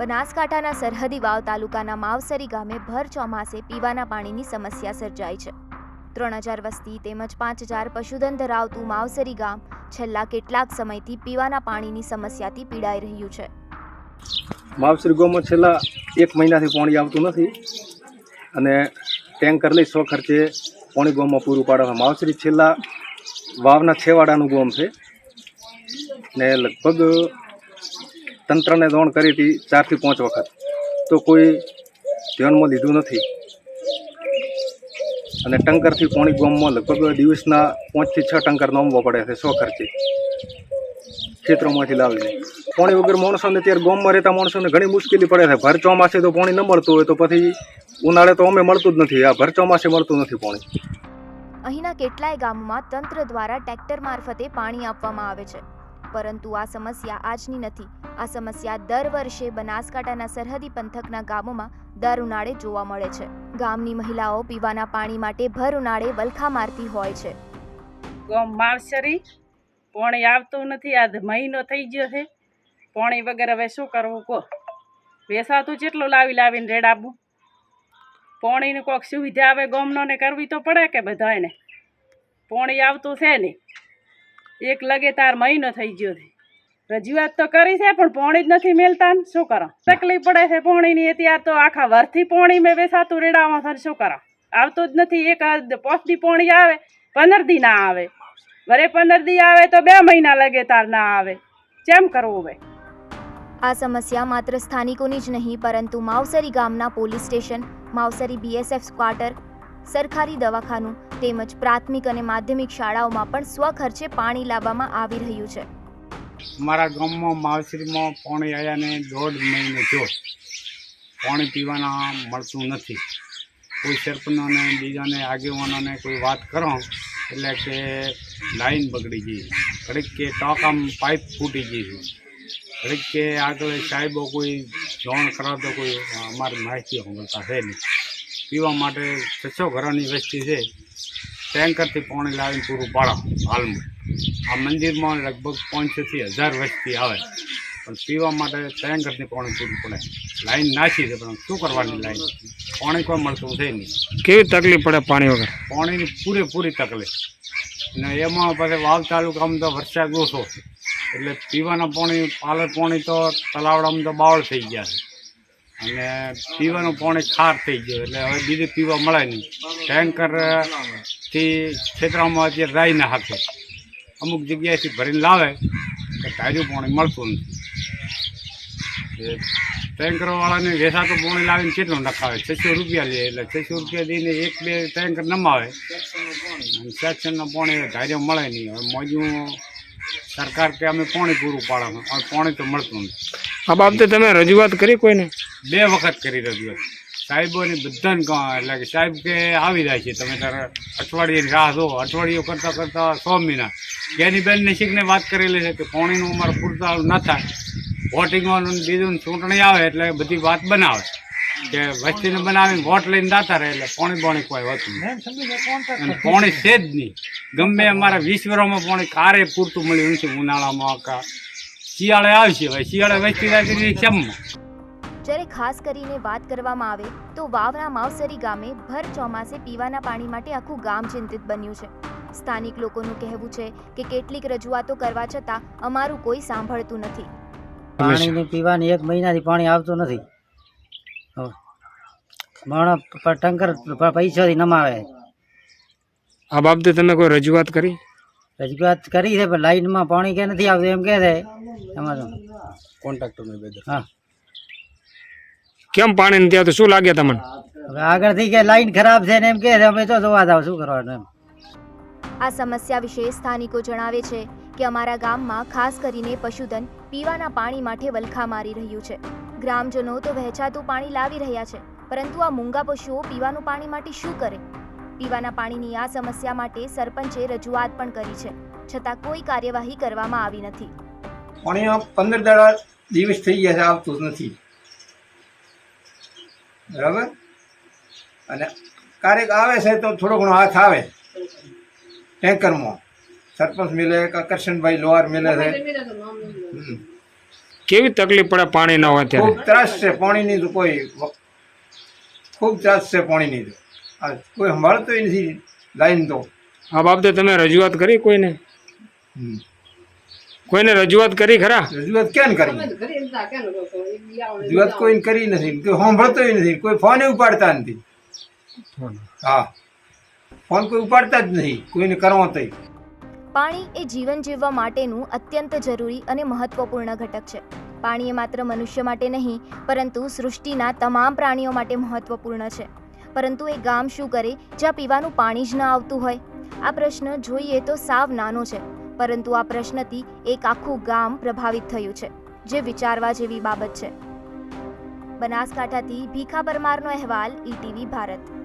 બનાસકાંઠાના સરહદી વાવ તાલુકાના માવસરી ગામે ભર ચોમાસે પીવાના પાણીની સમસ્યા સર્જાઈ છે. ત્રણ હજાર વસ્તી તેમજ પાંચ હજાર પશુધન ધરાવતું માવસરી ગામ છેલ્લા કેટલાક સમયથી પીવાના પાણીની સમસ્યાથી પીડાઈ રહ્યું છે. માવસરી ગામમાં છેલ્લા એક મહિનાથી પાણી આવતું નથી અને ટેન્કર લઈ સો ખર્ચે પાણી ગામમાં પૂરું પાડે માવસરી છેલ્લા વાવના છેવાડાનું ગોમ છે ને લગભગ તંત્રને દોણ કરી હતી ચારથી પાંચ વખત. તો કોઈ ધ્યાનમાં લીધું નથી. અને ટંકરથી પોણી ગોમમાં લગભગ દિવસના પાંચથી છ ટંકર નોમવા પડે છે, સો ખર્ચે. ખેતરોમાંથી લાવીને. પોણી વગર માણસોને ત્યારે ગામમાં રહેતા માણસોને ઘણી મુશ્કેલી પડે છે. ભર ચોમાસે તો પાણી ન મળતું હોય તો પછી ઉનાળે તો અમે મળતું જ નથી. આ ભર ચોમાસે મળતું નથી પાણી. અહીંના કેટલાય ગામમાં તંત્ર દ્વારા ટ્રેક્ટર મારફતે પાણી આપવામાં આવે છે. પરંતુ આ સમસ્યા આજની નથી. આ સમસ્યા દર વર્ષે બનાસકાંઠાના સરહદી પંથકના ગામોમાં દર ઉનાળે જોવા મળે છે. ગામની મહિલાઓ પીવાના પાણી માટે ભર ઉનાળે વલખા મારતી હોય છે. માવસરી, પાણી આવતું નથી આ મહિનો થઈ ગયો છે. પાણી વગર હવે શું કરવું, કહો? વેસાતું જેટલું લાવી લાવીને રેડાવવું પાણીની કોઈક સુવિધા આવે ગામનો ને કરવી તો પડે કે બધાને પાણી આવતું છે ને? એક લગે તાર મહિનો થઈ ગયો છે. રજૂઆત તો કરી છે, પણ પાણી જ નથી મેલતા ને, શું કરો તકલીફ પડે છે પાણીની, અત્યારે તો આખા વરથી પાણી મેં બેસાતું રેડાવવા છે શું કરો આવતું જ નથી, એક પોસ દી પાણી આવે, પંદર દી ના આવે. વરે પંદર દી આવે તો બે મહિના લગે તાર ના આવે. કેમ કરવું હવે? આ સમસ્યા માત્ર સ્થાનિકોની જ નહીં, પરંતુ માવસરી ગામના police station, Mavsari BSF quarter સરકારી દવાખાનું તેમજ પ્રાથમિક અને માધ્યમિક શાળાઓમાં પણ સ્વખર્ચે પાણી લાવવામાં આવી રહ્યું છે. મારા ગામમાં માવશ્રીમાં પાણી આવ્યાને દોઢ મહિને જો પાણી પીવાના મળતું નથી. કોઈ સરપંચોને, બીજાને, આગેવાનોને કોઈ વાત કરો એટલે કે લાઈન બગડી ગઈ. ઘડીક કે ટાંકામાં પાઇપ ફૂટી ગઈ ઘડીક કે આગળ સાહેબો કોઈ જોણ કરાવતો કોઈ અમારી માહિતી હોતા છે નહીં. પીવા માટે છસો ઘરોની વસ્તી છે. ટેન્કરથી પાણી લાવીને પૂરું પાડો હાલમાં. આ મંદિરમાં લગભગ પાંચસોથી હજાર વસ્તી આવે. પણ પીવા માટે ટેન્કરથી પાણી પૂરું પડે. લાઈન નાખી છે પણ શું કરવાની લાઈન? પાણી કોઈ મળતું છે નહીં. કેવી તકલીફ પડે પાણી વગર? પાણીની પૂરેપૂરી તકલીફ. અને એમાં પછી વાવ તાલુકામાં તો વરસાદ ઓછો. એટલે પીવાના પાણી પાલર પાણી તો તલાવડામાં તો બાવળ થઈ ગયા છે. અને પીવાનું પાણી ખાર થઈ ગયું. એટલે હવે બીજું પીવા મળે નહીં. ટેન્કરથી ખેતરામાં અત્યારે રાઈ નાખે અમુક જગ્યાએથી ભરીને લાવે તો તાજું પાણી મળતું નથી. ટેન્કરવાળાને વેસાતું પાણી લાવીને કેટલું નખાવે? છસો રૂપિયા લે એટલે છસો રૂપિયા દઈને એક બે ટેન્કર નમાવે. અને સેક્શનનું પાણી ધાર્યો મળે નહીં. હવે મોજું સરકાર કે અમે પાણી પૂરું પાડે છે પાણી તો મળતું નથી. આ બાબતે તમે રજૂઆત કરી કોઈને? બે વખત કરી રજૂઆત. સાહેબોને બધાને કહો એટલે કે સાહેબ કે આવી જાય છે તમે તારે અઠવાડિયાની રાહ જો અઠવાડિયું કરતાં કરતાં સો મહિના જેની બેનને શીખને વાત કરેલી છે કે પોણીનું અમારે પૂરતા ના થાય. વોટિંગોનું બીજું ચૂંટણી આવે એટલે બધી વાત બનાવે. કે વસ્તીને બનાવીને વોટ લઈને દાતા રહે એટલે પોણી પોણી કોઈ હોતું અને પોણી છે? જ નહીં. ગમે અમારા વીસ વર્ષમાં પાણી કારે પૂરતું મળ્યું નથી ઉનાળામાં કા. શિયાળે આવશે હવે શિયાળે વસ્તી રાખીને કેમમાં જ્યારે ખાસ કરીને વાત કરવામાં આવે તો વાવના માવસરી ગામે ભર ચોમાસે પીવાના પાણી માટે આખું ગામ ચિંતિત બન્યું છે. સ્થાનિક લોકોનું કહેવું છે કે કેટલીક રજૂઆતો કરવા છતાં અમારું કોઈ સાંભળતું નથી. પાણીની પીવાની એક મહિનાથી પાણી આવતું નથી. માણસ ટંકર પૈસાથી નમાવે. આ બાબતે તમે કોઈ રજૂઆત કરી? રજૂઆત કરી છે પણ લાઈનમાં પાણી કે નથી આવતું એમ કહે છે. અમારું કોન્ટ્રાક્ટરને બે હા. કેમ પાણી નથી આવતું? શું લાગે તમને? હવે આગળથી કે લાઈન ખરાબ છે ને એમ કે અમે તો જોવા જાવ શું કરવાનું એમ. આ સમસ્યા વિશે સ્થાનિકો જણાવે છે કે અમારા ગામમાં ખાસ કરીને પશુધન પીવાના પાણી માટે વલખા મારી રહ્યું છે. ગ્રામજનો તો વહેંચાતું પાણી લાવી રહ્યા છે પરંતુ આ મૂંગા પશુઓ પીવાનું પાણી માટે શું કરે? પીવાના પાણીની આ સમસ્યા માટે સરપંચે રજૂઆત પણ કરી છે છતાં કોઈ કાર્યવાહી કરવામાં આવી નથી. પાણી પંદર દાડા દિવસ થઈ ગયા છે આવતું જ નથી. બરાબર? અને ક્યારેક આવે છે તો થોડો ઘણો હાથ આવે. ટેન્કરમાં. સરપંચ મિલે કરશનભાઈ લોહાર મિલે છે. કેવી તકલીફ પડે પાણી ના હોય ત્યારે? ખૂબ ત્રાસ છે પાણીની તો કોઈ ખૂબ ત્રાસ છે પાણીની તો. આ કોઈ સંભાળતો નથી લાઈન તો. આ બાબતે તમે રજૂઆત કરી કોઈને? હમ. કોઈને રજૂઆત કરી ખરા? રજૂઆત કેમ કરી? રજૂઆત કોઈ કરી નથી. કોઈ સાંભળતો નથી. કોઈ ફોન ઉપાડતા નથી. હા. ફોન કોઈ ઉપાડતા જ નહીં કોઈને કરવો તો પાણી એ જીવન જીવવા માટેનું અત્યંત જરૂરી અને મહત્વપૂર્ણ ઘટક છે. પાણી એ માત્ર મનુષ્ય માટે નહીં પરંતુ સૃષ્ટિના તમામ પ્રાણીઓ માટે મહત્વપૂર્ણ છે. પરંતુ એ ગામ શું કરે? જ્યાં પીવાનું પાણી જ ન આવતું હોય? આ પ્રશ્ન જોઈએ તો સાવ નાનો છે. પરંતુ આ પ્રશ્નથી એક આખું ગામ પ્રભાવિત થયું છે, જે વિચારવા જેવી બાબત છે. બનાસકાંઠાથી ભીખા પરમારનો અહેવાલ, ઈટીવી ભારત.